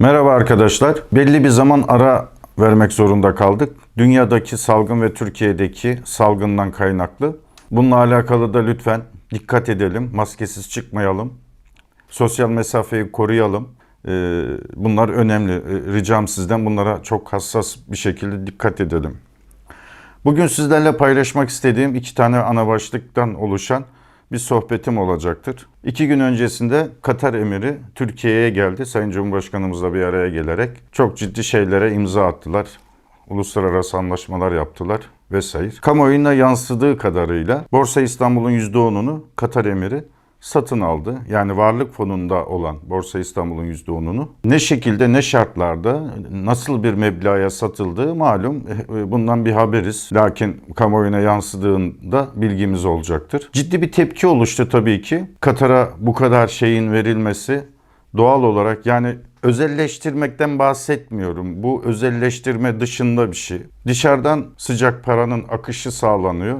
Merhaba arkadaşlar. Belli bir zaman ara vermek zorunda kaldık. Dünyadaki salgın ve Türkiye'deki salgından kaynaklı. Bununla alakalı da lütfen dikkat edelim. Maskesiz çıkmayalım. Sosyal mesafeyi koruyalım. Ee, Bunlar önemli. Ee, Ricam sizden bunlara çok hassas bir şekilde dikkat edelim. Bugün sizlerle paylaşmak istediğim iki tane ana başlıktan oluşan bir sohbetim olacaktır. İki gün öncesinde Katar emiri Türkiye'ye geldi. Sayın Cumhurbaşkanımızla bir araya gelerek çok ciddi şeylere imza attılar. Uluslararası anlaşmalar yaptılar vesaire. Kamuoyuna yansıdığı kadarıyla Borsa İstanbul'un %10'unu Katar emiri satın aldı. Yani varlık fonunda olan Borsa İstanbul'un %10'unu ne şekilde ne şartlarda nasıl bir meblağa satıldığı malum. E, Bundan bir haberiz. Lakin kamuoyuna yansıdığında bilgimiz olacaktır. Ciddi bir tepki oluştu tabii ki. Katar'a bu kadar şeyin verilmesi doğal olarak yani özelleştirmekten bahsetmiyorum. Bu özelleştirme dışında bir şey. Dışarıdan sıcak paranın akışı sağlanıyor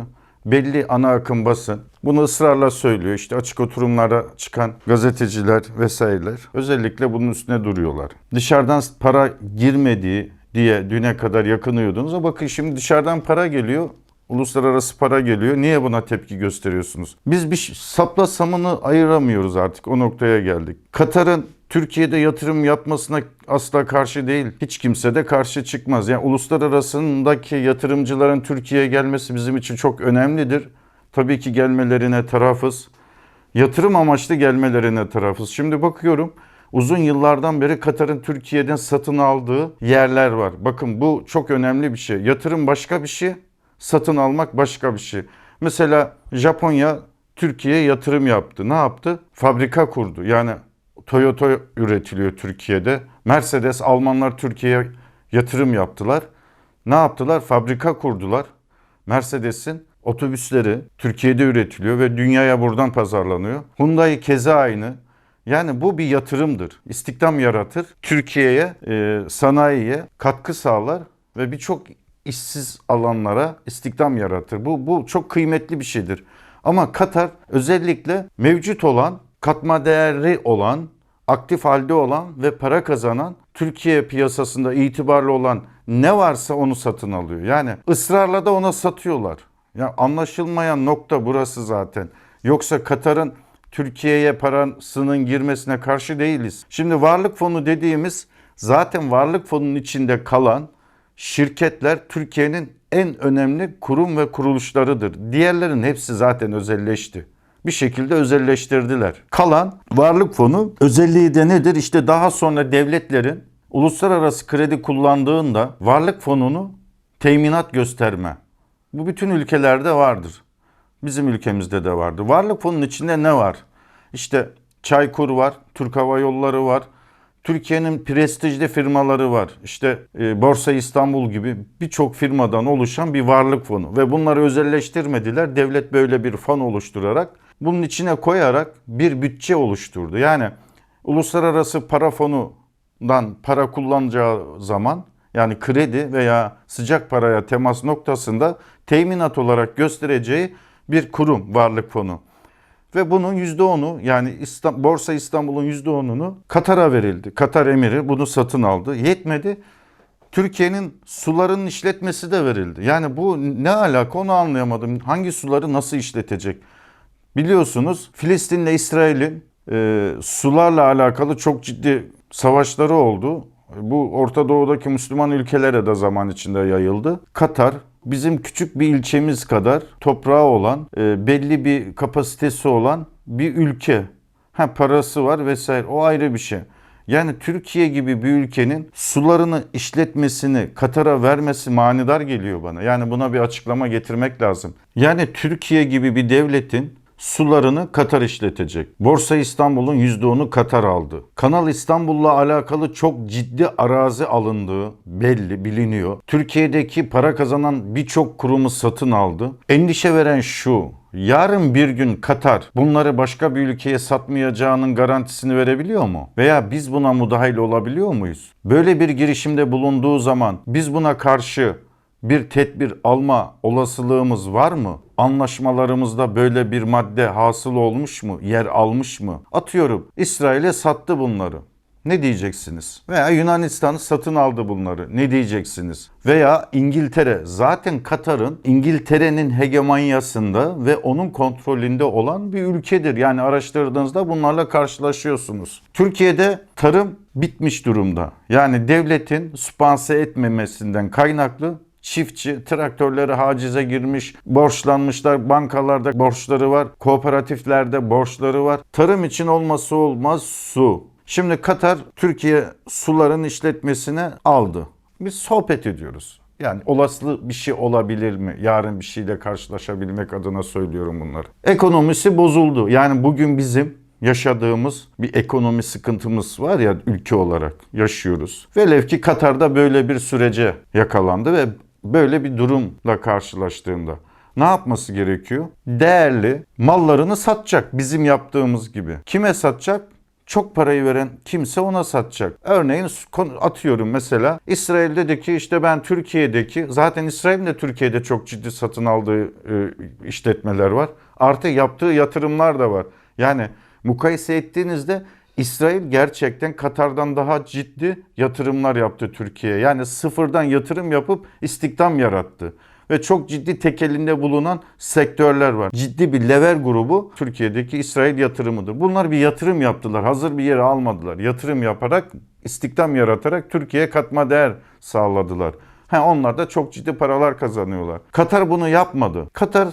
belli ana akım basın bunu ısrarla söylüyor. İşte açık oturumlara çıkan gazeteciler vesaireler özellikle bunun üstüne duruyorlar. Dışarıdan para girmediği diye düne kadar yakınıyordunuz. Ama bakın şimdi dışarıdan para geliyor. Uluslararası para geliyor. Niye buna tepki gösteriyorsunuz? Biz bir sapla samanı ayıramıyoruz artık. O noktaya geldik. Katar'ın Türkiye'de yatırım yapmasına asla karşı değil. Hiç kimse de karşı çıkmaz. Yani uluslararasındaki yatırımcıların Türkiye'ye gelmesi bizim için çok önemlidir. Tabii ki gelmelerine tarafız. Yatırım amaçlı gelmelerine tarafız. Şimdi bakıyorum uzun yıllardan beri Katar'ın Türkiye'den satın aldığı yerler var. Bakın bu çok önemli bir şey. Yatırım başka bir şey, satın almak başka bir şey. Mesela Japonya Türkiye'ye yatırım yaptı. Ne yaptı? Fabrika kurdu. Yani Toyota üretiliyor Türkiye'de. Mercedes, Almanlar Türkiye'ye yatırım yaptılar. Ne yaptılar? Fabrika kurdular. Mercedes'in otobüsleri Türkiye'de üretiliyor ve dünyaya buradan pazarlanıyor. Hyundai keza aynı. Yani bu bir yatırımdır. İstihdam yaratır. Türkiye'ye, e, sanayiye katkı sağlar ve birçok işsiz alanlara istihdam yaratır. Bu, bu çok kıymetli bir şeydir. Ama Katar özellikle mevcut olan, katma değerli olan, aktif halde olan ve para kazanan, Türkiye piyasasında itibarlı olan ne varsa onu satın alıyor. Yani ısrarla da ona satıyorlar. Ya anlaşılmayan nokta burası zaten. Yoksa Katar'ın Türkiye'ye parasının girmesine karşı değiliz. Şimdi varlık fonu dediğimiz zaten varlık fonunun içinde kalan şirketler Türkiye'nin en önemli kurum ve kuruluşlarıdır. Diğerlerin hepsi zaten özelleşti. Bir şekilde özelleştirdiler. Kalan varlık fonu özelliği de nedir? İşte daha sonra devletlerin uluslararası kredi kullandığında varlık fonunu teminat gösterme. Bu bütün ülkelerde vardır. Bizim ülkemizde de vardı. Varlık fonunun içinde ne var? İşte Çaykur var, Türk Hava Yolları var, Türkiye'nin prestijli firmaları var. İşte e, Borsa İstanbul gibi birçok firmadan oluşan bir varlık fonu. Ve bunları özelleştirmediler. Devlet böyle bir fon oluşturarak bunun içine koyarak bir bütçe oluşturdu. Yani uluslararası para fonundan para kullanacağı zaman yani kredi veya sıcak paraya temas noktasında teminat olarak göstereceği bir kurum varlık fonu. Ve bunun %10'u yani İstam- Borsa İstanbul'un %10'unu Katar'a verildi. Katar emiri bunu satın aldı. Yetmedi. Türkiye'nin sularının işletmesi de verildi. Yani bu ne alaka onu anlayamadım. Hangi suları nasıl işletecek? Biliyorsunuz Filistin'le İsrail'in e, sularla alakalı çok ciddi savaşları oldu. Bu Orta Doğu'daki Müslüman ülkelere de zaman içinde yayıldı. Katar bizim küçük bir ilçemiz kadar toprağı olan, e, belli bir kapasitesi olan bir ülke. Ha parası var vesaire o ayrı bir şey. Yani Türkiye gibi bir ülkenin sularını işletmesini Katar'a vermesi manidar geliyor bana. Yani buna bir açıklama getirmek lazım. Yani Türkiye gibi bir devletin sularını Katar işletecek. Borsa İstanbul'un %10'u Katar aldı. Kanal İstanbul'la alakalı çok ciddi arazi alındığı belli, biliniyor. Türkiye'deki para kazanan birçok kurumu satın aldı. Endişe veren şu. Yarın bir gün Katar bunları başka bir ülkeye satmayacağının garantisini verebiliyor mu? Veya biz buna müdahil olabiliyor muyuz? Böyle bir girişimde bulunduğu zaman biz buna karşı bir tedbir alma olasılığımız var mı? Anlaşmalarımızda böyle bir madde hasıl olmuş mu? Yer almış mı? Atıyorum İsrail'e sattı bunları. Ne diyeceksiniz? Veya Yunanistan satın aldı bunları. Ne diyeceksiniz? Veya İngiltere. Zaten Katar'ın İngiltere'nin hegemonyasında ve onun kontrolünde olan bir ülkedir. Yani araştırdığınızda bunlarla karşılaşıyorsunuz. Türkiye'de tarım bitmiş durumda. Yani devletin spanse etmemesinden kaynaklı çiftçi traktörleri hacize girmiş, borçlanmışlar, bankalarda borçları var, kooperatiflerde borçları var. Tarım için olması olmaz su. Şimdi Katar Türkiye suların işletmesine aldı. Biz sohbet ediyoruz. Yani olası bir şey olabilir mi? Yarın bir şeyle karşılaşabilmek adına söylüyorum bunları. Ekonomisi bozuldu. Yani bugün bizim yaşadığımız bir ekonomi sıkıntımız var ya ülke olarak yaşıyoruz. Velev ki Katar'da böyle bir sürece yakalandı ve böyle bir durumla karşılaştığında ne yapması gerekiyor? Değerli mallarını satacak bizim yaptığımız gibi. Kime satacak? Çok parayı veren kimse ona satacak. Örneğin atıyorum mesela İsrail dedi ki işte ben Türkiye'deki zaten İsrail'in de Türkiye'de çok ciddi satın aldığı e, işletmeler var. Artı yaptığı yatırımlar da var. Yani mukayese ettiğinizde İsrail gerçekten Katar'dan daha ciddi yatırımlar yaptı Türkiye'ye. Yani sıfırdan yatırım yapıp istihdam yarattı. Ve çok ciddi tekelinde bulunan sektörler var. Ciddi bir lever grubu Türkiye'deki İsrail yatırımıdır. Bunlar bir yatırım yaptılar. Hazır bir yere almadılar. Yatırım yaparak, istihdam yaratarak Türkiye'ye katma değer sağladılar. Ha, onlar da çok ciddi paralar kazanıyorlar. Katar bunu yapmadı. Katar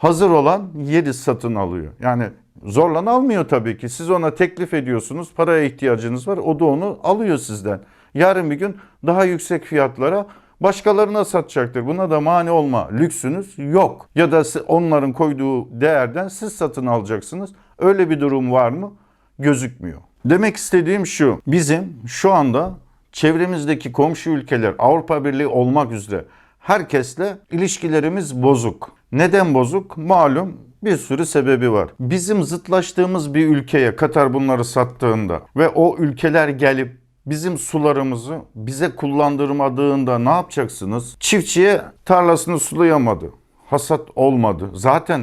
hazır olan yeri satın alıyor. Yani Zorlan almıyor tabii ki. Siz ona teklif ediyorsunuz. Paraya ihtiyacınız var. O da onu alıyor sizden. Yarın bir gün daha yüksek fiyatlara başkalarına satacaktır. Buna da mani olma lüksünüz yok. Ya da onların koyduğu değerden siz satın alacaksınız. Öyle bir durum var mı? Gözükmüyor. Demek istediğim şu. Bizim şu anda çevremizdeki komşu ülkeler Avrupa Birliği olmak üzere herkesle ilişkilerimiz bozuk. Neden bozuk? Malum bir sürü sebebi var. Bizim zıtlaştığımız bir ülkeye Katar bunları sattığında ve o ülkeler gelip bizim sularımızı bize kullandırmadığında ne yapacaksınız? Çiftçiye tarlasını sulayamadı. Hasat olmadı. Zaten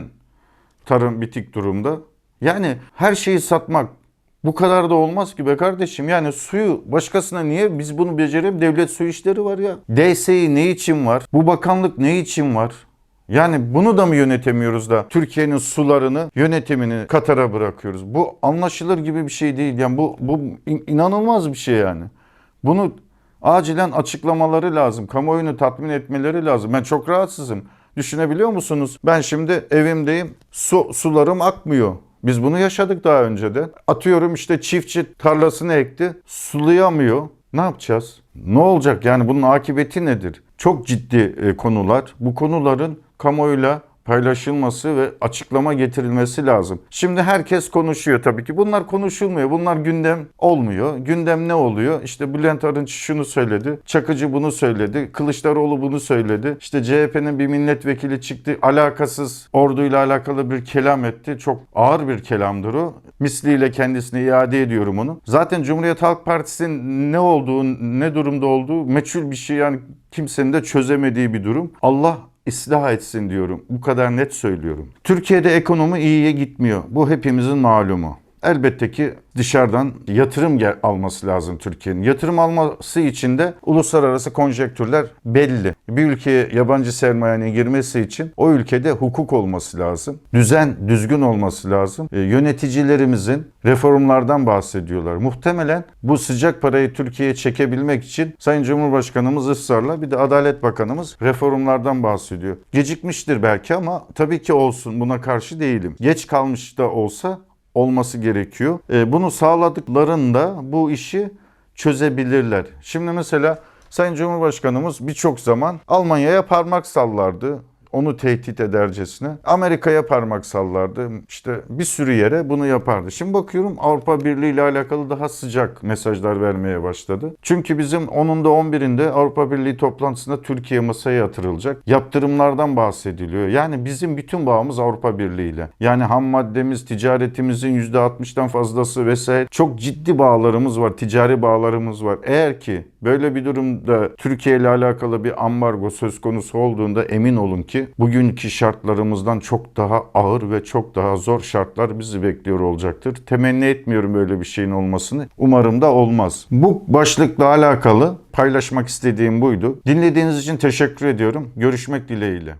tarım bitik durumda. Yani her şeyi satmak bu kadar da olmaz ki be kardeşim. Yani suyu başkasına niye biz bunu becerelim? Devlet su işleri var ya. DSİ ne için var? Bu bakanlık ne için var? Yani bunu da mı yönetemiyoruz da Türkiye'nin sularını, yönetimini Katar'a bırakıyoruz? Bu anlaşılır gibi bir şey değil. Yani bu, bu inanılmaz bir şey yani. Bunu acilen açıklamaları lazım. Kamuoyunu tatmin etmeleri lazım. Ben çok rahatsızım. Düşünebiliyor musunuz? Ben şimdi evimdeyim. Su, sularım akmıyor. Biz bunu yaşadık daha önce de. Atıyorum işte çiftçi tarlasını ekti. Sulayamıyor. Ne yapacağız? Ne olacak yani bunun akıbeti nedir? Çok ciddi e, konular. Bu konuların kamuoyuyla paylaşılması ve açıklama getirilmesi lazım. Şimdi herkes konuşuyor tabii ki. Bunlar konuşulmuyor. Bunlar gündem olmuyor. Gündem ne oluyor? İşte Bülent Arınç şunu söyledi. Çakıcı bunu söyledi. Kılıçdaroğlu bunu söyledi. İşte CHP'nin bir milletvekili çıktı. Alakasız orduyla alakalı bir kelam etti. Çok ağır bir kelamdır o. Misliyle kendisine iade ediyorum onu. Zaten Cumhuriyet Halk Partisi'nin ne olduğu, ne durumda olduğu meçhul bir şey yani kimsenin de çözemediği bir durum. Allah ıslah etsin diyorum. Bu kadar net söylüyorum. Türkiye'de ekonomi iyiye gitmiyor. Bu hepimizin malumu. Elbette ki dışarıdan yatırım alması lazım Türkiye'nin. Yatırım alması için de uluslararası konjektürler belli. Bir ülkeye yabancı sermayenin girmesi için o ülkede hukuk olması lazım. Düzen düzgün olması lazım. E, yöneticilerimizin reformlardan bahsediyorlar. Muhtemelen bu sıcak parayı Türkiye'ye çekebilmek için Sayın Cumhurbaşkanımız ısrarla bir de Adalet Bakanımız reformlardan bahsediyor. Gecikmiştir belki ama tabii ki olsun buna karşı değilim. Geç kalmış da olsa olması gerekiyor. E, bunu sağladıklarında bu işi çözebilirler. Şimdi mesela Sayın Cumhurbaşkanımız birçok zaman Almanya'ya parmak sallardı onu tehdit edercesine Amerika'ya parmak sallardı. İşte bir sürü yere bunu yapardı. Şimdi bakıyorum Avrupa Birliği ile alakalı daha sıcak mesajlar vermeye başladı. Çünkü bizim 10'unda 11'inde Avrupa Birliği toplantısında Türkiye masaya yatırılacak. Yaptırımlardan bahsediliyor. Yani bizim bütün bağımız Avrupa Birliği ile. Yani ham maddemiz, ticaretimizin %60'dan fazlası vesaire çok ciddi bağlarımız var, ticari bağlarımız var. Eğer ki Böyle bir durumda Türkiye ile alakalı bir ambargo söz konusu olduğunda emin olun ki bugünkü şartlarımızdan çok daha ağır ve çok daha zor şartlar bizi bekliyor olacaktır. Temenni etmiyorum böyle bir şeyin olmasını. Umarım da olmaz. Bu başlıkla alakalı paylaşmak istediğim buydu. Dinlediğiniz için teşekkür ediyorum. Görüşmek dileğiyle.